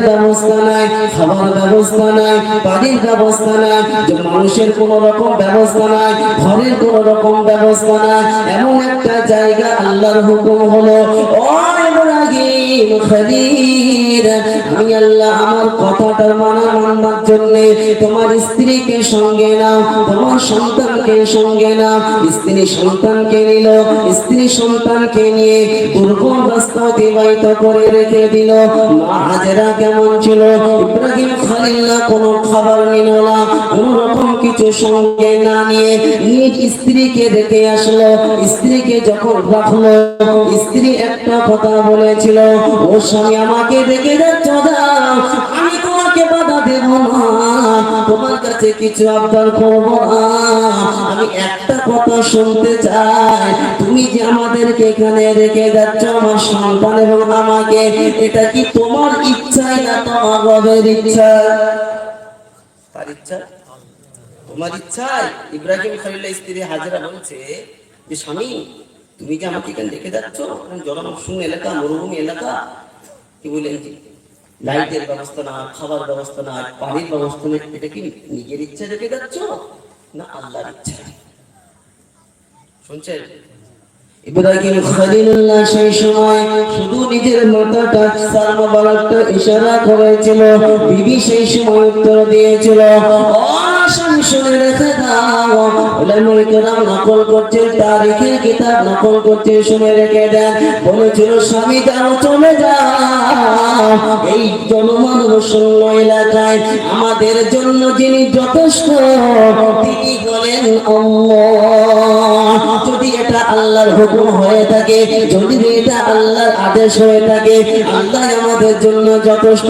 ব্যবস্থা নাই, খাবার ব্যবস্থা নাই, পানির ব্যবস্থা নাই মানুষের কোন রকম ব্যবস্থা নাই, ঘরের কোন রকম ব্যবস্থা নাই, এমন একটা জায়গা আল্লাহর হুকুম হলো অতিবাহিত করে রেখে দিল। হাজেরা কেমন ছিল? ইব্রাহিম খালিল্লাহ কোনো খাবার নিল না, কোন রকম কিছু সঙ্গে না নিয়ে নিজ স্ত্রীকে দেখে আসলো। স্ত্রীকে যখন রাখল, স্ত্রী একটা কথা বলেছিল ও স্বামী, আমাকে দেখে যাচ্ছ আমি তোমাকে বাধা দেব না। তোমার কাছে কিছু আবদার করব না। আমি একটা কথা শুনতে চাই। তুমি যে আমাদেরকে এখানে রেখে যাচ্ছ, আমার সন্তান এবং আমাকে, এটা কি তোমার ইচ্ছাই না তোমার রবের ইচ্ছা? তার ইচ্ছা? তোমার ইচ্ছায় ইব্রাহিম খালিল্লাহ স্ত্রী হাজরা বলছে যে, স্বামী তুমি যে আমাকে এখানে রেখে যাচ্ছ? জনশূন্য এলাকা, মরুভূমি এলাকা? কি বললেন লাইটের ব্যবস্থা না, খাবার ব্যবস্থা না পানির ব্যবস্থা না এটা কি নিজের ইচ্ছা রেখে যাচ্ছ? না আল্লাহর ইচ্ছা? শুনছেন? ইব্রাহিম সেই সময় শুধু নিজের মাথাটা ইশারা করেছিল, বিবি সেই সময় উত্তর দিয়েছিল শুনে রেখে দাও। উলামায়ে কেরাম নকল করছে তারিখের কিতাব নকল করছে, শুনে রেখে দেন। বলেছিল, স্বামী যাও চলে যাও। এই জনমান শূন্য এলাকায় আমাদের জন্য যিনি যথেষ্ট, তিনি বলেন আল্লাহর হুকুম হয়ে থাকে, যদি এটা আল্লাহর আদেশ হয়ে থাকে, আল্লাহ আমাদের জন্য যথেষ্ট।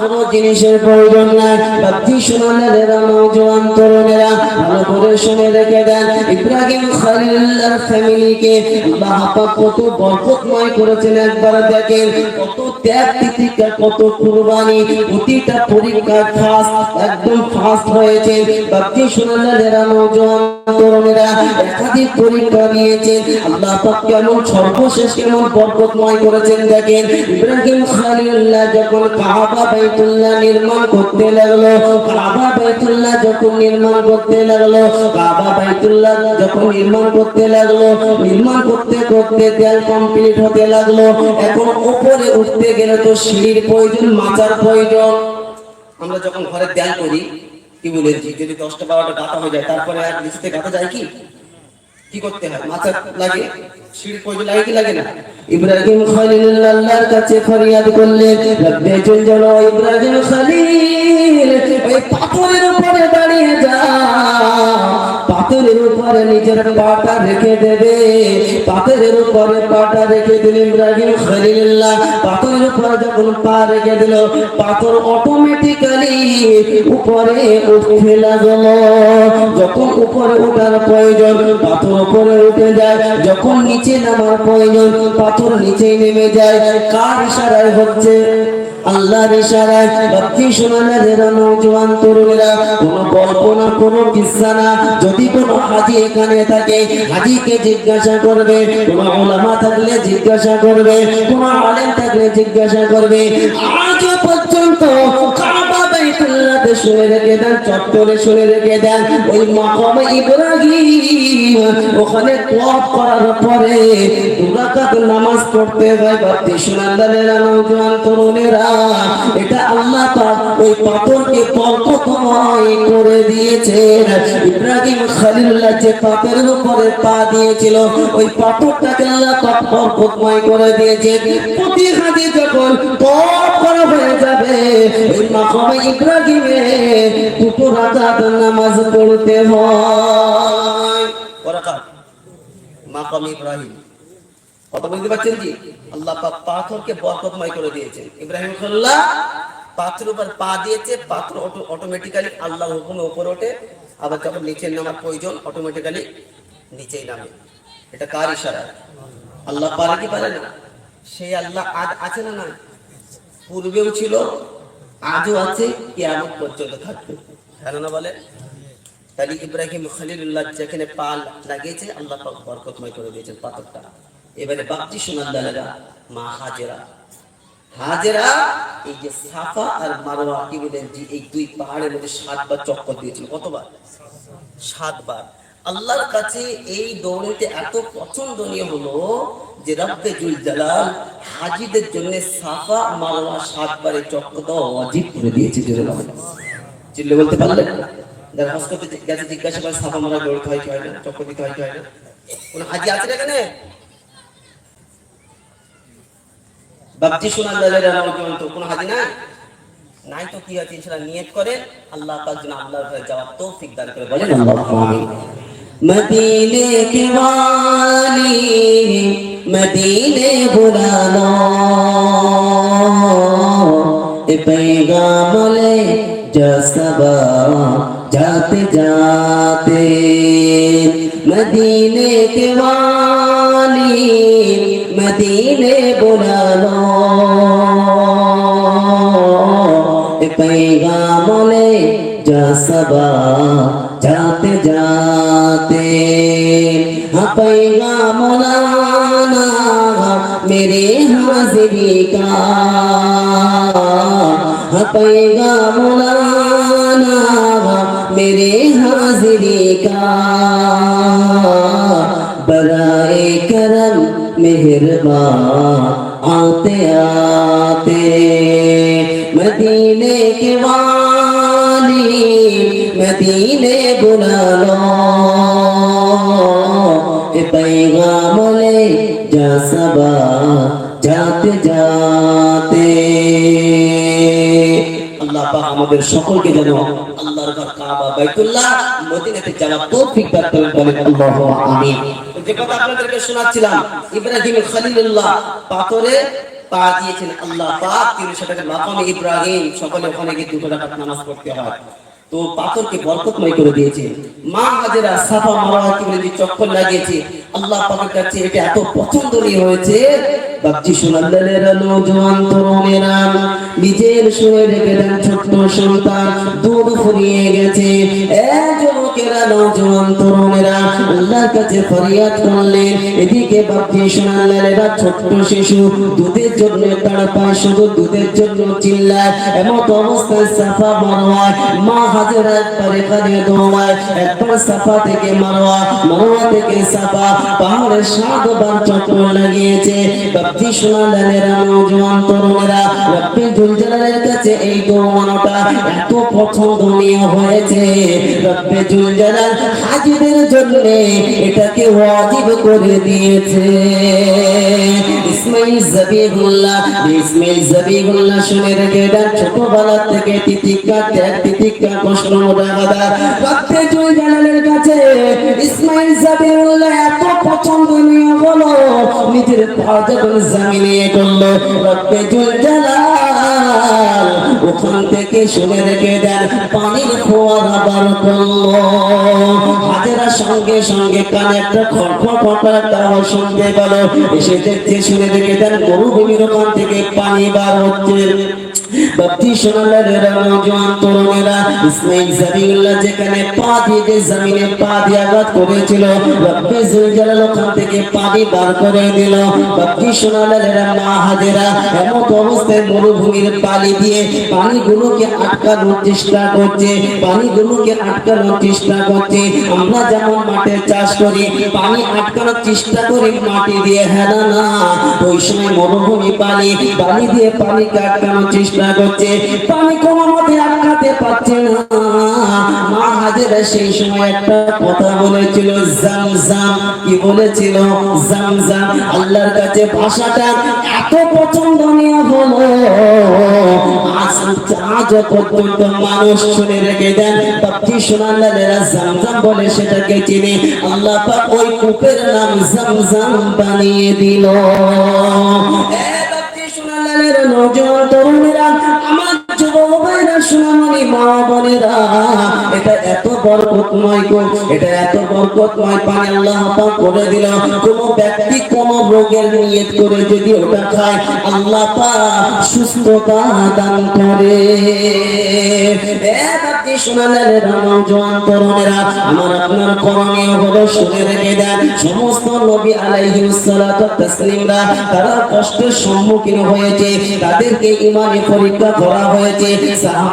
কোনো জিনিসের প্রয়োজন নাই। বাপ্তি শোনালেরা নওজোয়ান তরুণেরা, ভালো করে শুনে রেখে দেন। ইব্রাহিম খালিল্লাহর ফ্যামিলিকে আল্লাহ পাক কত বরকতময় করেছেন একবার দেখেন। কত ত্যাগ তিতিকা, কত কুরবানি, প্রতিটা পরীক্ষা ফাস্ট একদম ফাস্ট হয়েছে বাপ্তি শোনালেরা নওজোয়ান তরুণেরা একাধিক পরীক্ষা নিয়েছেন আল্লাহ পাক কেমন সর্বশেষ কেমন বরকতময় করেছেন দেখেন। ইব্রাহিম খলিলুল্লাহ যখন কাবা বাইতুল্লাহ নির্মাণ করতে লাগল, কাবা বাইতুল্লাহ যখন নির্মাণ করতে লাগল, কাবা বাইতুল্লাহ যখন নির্মাণ করতে লাগল, নির্মাণ করতে করতে দেয়াল কমপ্লিট হতে লাগল, এখন উপরে উঠতে গেলে তো সিঁড়ির প্রয়োজন, মাচার প্রয়োজন। আমরা যখন ঘরে দেয়াল করি, কি বলেছি যদি দশটা বারোটা গাঁথা হয়ে যায়, তারপরে আর নিচে গাঁথা যায় কি? কি করতে হয়? মাথা লাগে? সিঁড়ি প্রয়োজন লাগে কাছে ফরিয়াদ করলেন ইব্রাহিম খলিল। পাথরের উপরে দাঁড়িয়ে যা। পাথরের উপরে নিজের পাটা রেখে দেবে। পাথরের উপরে পাটা রেখে দিল ইব্রাহিম খলিলুল্লাহ। পাথরের উপরে যখন পা রেখে দিল, পাথর অটোমেটিক্যালি উপরে উঠতে লাগল। যখন উপরে ওঠার প্রয়োজন, পাথর উপরে উঠে যায়। যখন নিচে নামার প্রয়োজন, পাথর নিচে নেমে যায়। কার ইশারায় হচ্ছে? আল্লাহর ইশারায় যারা কোনো কল্পনা, কোনো কিসা না। যদি কোনো হাজি এখানে থাকে, হাজিকে জিজ্ঞাসা করবে, কোনো ওলামা থাকলে জিজ্ঞাসা করবে, কোনো আলেম থাকলে জিজ্ঞাসা করবে। আজ পর্যন্ত কাবা বাইতুল্লাহতে শুনে রেখে দেন, চত্বরে শুনে রেখে দেন। ওই মাকামে ইব্রাহিম, ওখানে তোয়াফ করার পরে দুরাকাত নামাজ পড়তে হয় বাতি সুনান্দারেরা নওজোয়ান তরুণেরা এটা আল্লাহ পাক ওই পাথরকে বরকতময় করে দিয়েছেন। ইব্রাহিম খলিলুল্লাহ যে পাথরের উপরে পা দিয়েছিল, ওই পাথরটাকে আল্লাহ পাক বরকতময় করে দিয়েছেন। প্রতি হাজি যখন করা হয়ে যাবে ইব্রাহিমে নামাজ পড়তে হয়। ইব্রাহিম। পারছেন কি? আল্লাহ পাক পাথরকে বরকতময় করে দিয়েছেন। ইব্রাহিম খলিল্লাহ পাথরের উপর পা দিয়েছে, পাথর অটোমেটিক্যালি আল্লাহ হুকুমে উপরে ওঠে, আবার যখন নিচে নামার প্রয়োজন অটোমেটিক্যালি নিচেই নামে। এটা কার ইশারা? আল্লাহ পারে কি পারে না? সেই আল্লাহ আজ আছে না না পূর্বেও ছিল, আজও আছে, কিয়ামত পর্যন্ত থাকবে। কেননা বলে, তাহলে ইব্রাহিম খলিলুল্লাহ যেখানে পা লাগিয়েছে আল্লাহ পাক বরকতময় করে দিয়েছেন পাথরটা। এবারে বাপজি সোনার দালেরা মা হাজেরা। হাজেরা, এই যে সাফা আর মারোয়া কি বলেন যে এই দুই পাহাড়ের মধ্যে সাতবার চক্কর দিয়েছিল। কতবার? সাতবার। আল্লাহর কাছে এই দৌড়েতে এত পছন্দনীয় হলো যে রব্বে জুল জালাল হাজিদের জন্য সাফা মারোয়া সাতবারে চক্কর দেওয়া অজিব করে দিয়েছে, জোরে চিল্লে বলতে যারা গেছে, জিজ্ঞাসা করে সাফা মারা দৌড়তে হয় কি হয় না? চক্কর দিতে হয় কি হয় কোন হাজি আছে এখানে? বাপজি শোনার দালেরা তো কোনো হাজি নাই? নাই তো কি আছে? ইনশাআল্লাহ নিয়ত করে আল্লাহ পাক যেন আল্লাহর যাওয়ার তৌফিক দান করে বলেন। আমিন। मदीने के वाली मदीने बुलाना। पैगामले जसबा जाते जाते। मदीने के वाली मदीने बुलाना। पैगामले जसबा जाते जाते। हाँ पैगाम लाना मेरे हाजिरी का। हाँ पैगाम लाना मेरे हाजिरी का। बराए करम मेहरबान, आते आते। मदीने के वाली मदीने बुला लो ए पैगाम ले जा सबा जाते जाते আল্লাহ পাক আমাদের সকলকে যেন আল্লাহর ঘর কাবা বাইতুল্লাহ মদিনাতে যাওয়ার তৌফিক দান করেন বলেন আল্লাহু আমিন যে কথা আপনাদেরকে শোনাচ্ছিলাম ইব্রাহিম খলিলুল্লাহ পাথরে পা দিয়েছেন আল্লাহ পাক তিনি সেটাকে মাকামে ইব্রাহিম সকলে ওখানে গিয়ে দুটো রাকাত নামাজ পড়তে হয় তো পাথরকে বরকতময় করে দিয়েছে। মা হাজেরা সাফা মারওয়া কি বলে চক্কর লাগিয়েছে। আল্লাহ পাকের কাছে এটা এত পছন্দনীয় হয়েছে। বাপজি সোনালেরা নৌজওয়ান তরুণেরা নিজের শুয়ে রেখে দেন ছোট্ট সন্তান দুধ ফুরিয়ে গেছে। এ যুবকেরা নৌজওয়ান তরুণেরা আল্লাহর কাছে ফরিয়াদ করলেন। এদিকে বাপজি সোনালেরা ছোট্ট শিশু, দুধের জন্য তারা শুধু দুধের জন্য চিল্লায়। এমত অবস্থায় সাফা মারোয়ায়, মা হাজার একবার এখানে দৌড়ায় একবার সাফা থেকে মারোয়া মারোয়া থেকে সাফা পাহাড়ের সাতবার চক্র লাগিয়েছে। নৌজওয়ান তরুণেরা কাছে এই এত হয়েছে। হাজিদের এটাকে করে দিয়েছে। ইসমাইল জবিহুল্লাহ ইসমাইল জবিহুল্লাহ শুনে রেখে ছোটবেলা থেকে তিতিকা ত্যাগ, তিতিকা কাছে ইসমাইল জবিহুল্লাহ এত পছন্দনীয় হলো, নিজের পা যখন করল রব্বে ওখান থেকে শুনে রেখে দেন, পানির ফোয়ারা বার করল হাজেরা সঙ্গে সঙ্গে কানে একটা খটখট একটা আওয়াজ শুনতে পেল। এসে দেখতে শুনে রেখে দেন, মরুভূমির ওখান থেকে পানি বার হচ্ছে। বাপতি সোনালের থেকে পানি করে মরুভূমির পানি দিয়ে পানিগুলোকে আটকানোর চেষ্টা করছে, পানিগুলোকে আটকানোর চেষ্টা করছে। আমরা যেমন মাঠে চাষ করি, পানি আটকানোর চেষ্টা করি, মাটি দিয়ে হ্যাঁ না। ওই সময় মরুভূমি পানি পানি দিয়ে পানিকে আটকানোর চেষ্টা করছে পানি কোনো মতে আটকাতে পারছে না। মা হাজেরা সেই সময় একটা কথা বলেছিল জামজাম কি বলেছিল? জামজাম আল্লাহর কাছে ভাষাটা এত পছন্দনীয় হলো। আজ পর্যন্ত মানুষ শুনে রেখে দেন বলে সেটাকে চিনি আল্লাহ পাক ওই কূপের নাম জামজাম বানিয়ে দিল। সোনাল্লালেরা তরুণেরা আমার সোনামণি মা বোনেরা এটা এত বরকতময় গো, এটা এত বরকতময় পানি আল্লাহ পাক করে দিল। কোন ব্যক্তি কোন রোগের নিয়ত করে যদি ওটা খায়, আল্লাহ পাক সুস্থতা দান করে। নওজোয়ান তরুণেরা, আমার আপনার করণীয় রেখে দেন, সমস্ত নবী আলাইহিস তাসলিমরা তারা কষ্টের সম্মুখীন হয়েছে, তাদেরকে ইমানি পরীক্ষা করা হয়েছে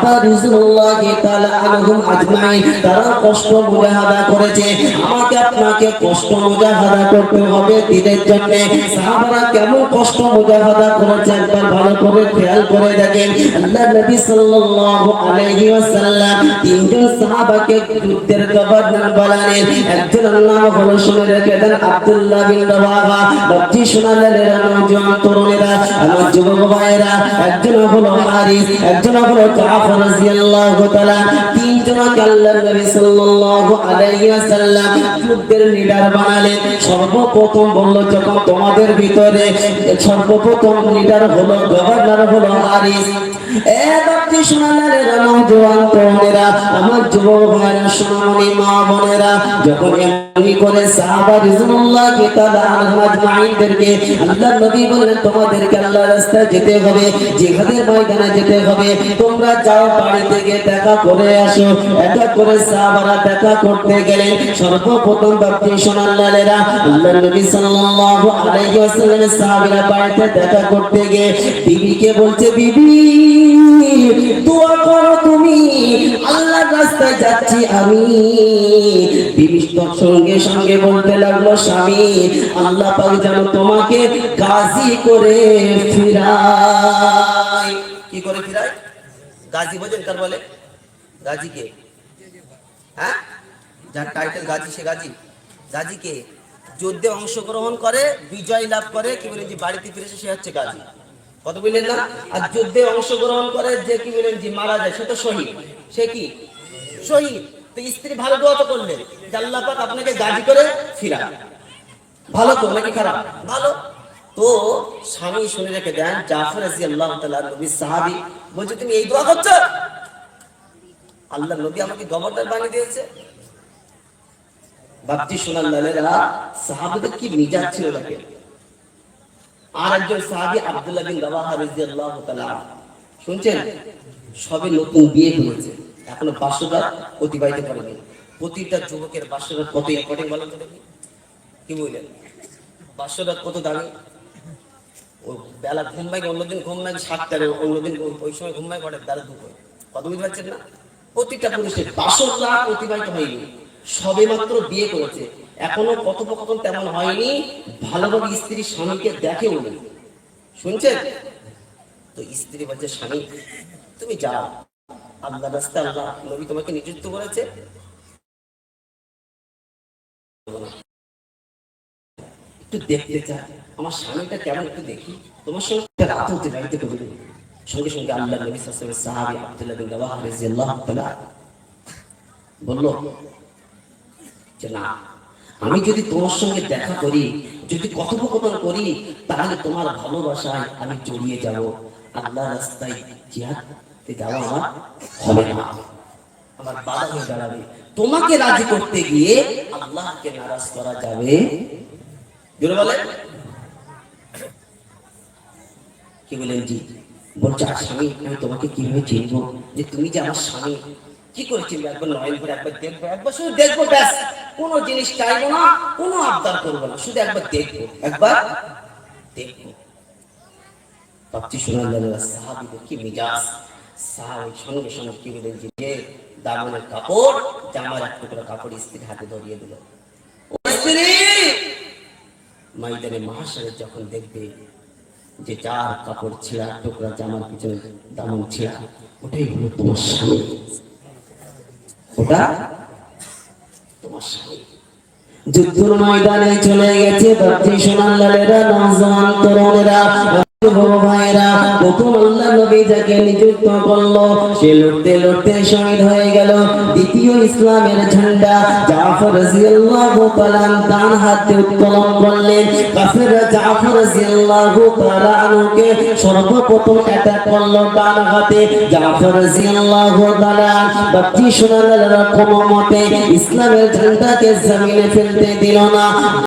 রাসূলুল্লাহ তাআলা আনহুম আজমাইন তারা কষ্ট মুজাহাদা করেছে। আমাকে আপনাকে কষ্ট মুজাহাদা করতে হবে দিনের জন্য। সাহাবারা কেমন কষ্ট মুজাহাদা করেছে একবার ভালো করে খেয়াল করে দেখেন। আল্লাহ নবী সাল্লাল্লাহু আলাইহি ওয়াসাল্লাম তিনজন সাহাবাকে যুদ্ধের গভর্নর বানালেন একজনের নাম হলো শুনে রেখে দেন আব্দুল্লাহ বিন রাওয়াহা বাচ্চি শোনালেন, এরা নওজোয়ান তরুণেরা, আমার যুবক ভাইয়েরা, একজন হলো হারিস, একজন হলো জাফর। সর্বপ্রথম বলল যখন তোমাদের ভিতরে সর্বপ্রথম লিডার হলো গভর্নর হলো হারিস। এ আনহুম আল্লাহ নবী যেতে হবে, জিহাদের ময়দানে যেতে হবে। তোমরা যাও বাড়ি থেকে দেখা করে আসো। এটা করে সাহাবারা দেখা করতে গেলেন। সর্বপ্রথম বাপ্তি সোনাল্লালেরা আল্লাহ নবী সাল্লাল্লাহু আলাইহি বাড়িতে দেখা করতে গিয়ে, বিবিকে বলছে, বিবি দোয়া করো তুমি। আল্লাহর রাস্তায় যাচ্ছি আমি। বিবি সঙ্গে সঙ্গে বলতে লাগল, স্বামী, আল্লাহ পাক যেন তোমাকে গাজী করে ফিরায়। কি করে ফিরায়? গাজী বোঝেন কার বলে। গাজী কে? হ্যাঁ? যার টাইটেল গাজী, সে গাজী। গাজী কে? যুদ্ধে অংশগ্রহণ করে, বিজয় লাভ করে, কি বলেন যে বাড়িতে ফিরেছে, সে হচ্ছে গাজী। কত বললেন না? আর যুদ্ধে অংশগ্রহণ করে যে কি বলেন যে মারা যায়, সে তো শহীদ। সে কি? শহীদ। তো স্ত্রী ভালো দোয়া তো করলেন আল্লাহ পাক আপনাকে গাজী করে ফিরা ভালো তো নাকি খারাপ? ভালো। তো স্বামী শুনে রেখে দেন, জাফর রাদিয়াল্লাহু তাআলা নবী সাহাবী, বলছে, তুমি এই দোয়া করছ? আল্লাহ নবী আমাকে গভর্নর বানিয়ে দিয়েছে। বাপজি শোনার লালেরা, সাহাবীদের কি মিজাজ ছিল দেখেন? আর একজন সাহাবী আব্দুল্লাহ বিন রাওয়াহা রাদিয়াল্লাহু তাআলা শুনছেন? সবে নতুন বিয়ে হয়েছে। এখনও বাসরাত অতিবাহিত করেনি। প্রতিটা যুবকের বাসরাত কত ইম্পর্টেন্ট বলেন তো কি বললেন? বাসরাত কত দামি? বেলা ঘুম ভাই অন্যদিন ঘুম ভাই সাতটারে অন্যদিন ওই সময় ঘুম ভাই ঘটে বেলা দুপুর। কত বুঝতে পারছেন না? প্রতিটা পুরুষের বাসর অতিবাহিত হয়নি। সবে মাত্র বিয়ে করেছে। এখনও কথোপকথন তেমন হয়নি। ভালোভাবে স্ত্রী স্বামীকে দেখেও নি। শুনছেন? তো স্ত্রী বলছে, স্বামী, তুমি যাও। আল্লাহ রাস্তা আল্লাহ নবী তোমাকে নিযুক্ত করেছে। একটু দেখতে চাই। আমার স্বামীটা কেমন একটু দেখি। তোমার সঙ্গে রাত হতে বাড়িতে সঙ্গে সঙ্গে আল্লাহ নবী সাল্লাল্লাহু সাহাবী আব্দুল্লাহ বিন বলল, যে না আমি যদি তোমার সঙ্গে দেখা করি, যদি কথোপকথন করি, তাহলে তোমার ভালোবাসায় আমি জড়িয়ে যাব। আল্লাহ রাস্তায় জিহাদে যাওয়া আমার হবে না। আমার বাধা হয়ে দাঁড়াবে। তোমাকে রাজি করতে গিয়ে আল্লাহকে নারাজ করা যাবে। বলে কি বলেন জি? বলছে, আর স্বামী, আমি তোমাকে কীভাবে চিনবো? যে তুমি যে আমার স্বামী, কি করে একবার একবার দেখব, একবার শুধু দেখব ব্যাস। কোনো জিনিস চাইব না, কোনো আবদার করব না, শুধু একবার দেখব একবার দেখব। সাহাবিদের কি যখন দেখবে যে যার কাপড় ছেঁড়া, টুকরা জামার পিছনে দামন ছেঁড়া, ওটাই হলো তোমার স্বামী। ওটা যুদ্ধের ময়দানে চলে গেছে ভাবছি সোনার লালেরা নজওয়ান তরুণেরা ভাইরা প্রথম আল্লাহ নবী যাকে নিযুক্ত করল, সে লড়তে লড়তে শহীদ হয়ে গেল। দ্বিতীয় ইসলামের ঝান্ডা, জাফর তাআলা ডান হাতে উত্তোলন করলেন। কাফেররা জাফর তাআলা আনুকে সর্বপ্রথম অ্যাটাক করল হাতে। জাফর তাআলা মতে ইসলামের ঝান্ডাকে জমিনে ফেলতে দিল না।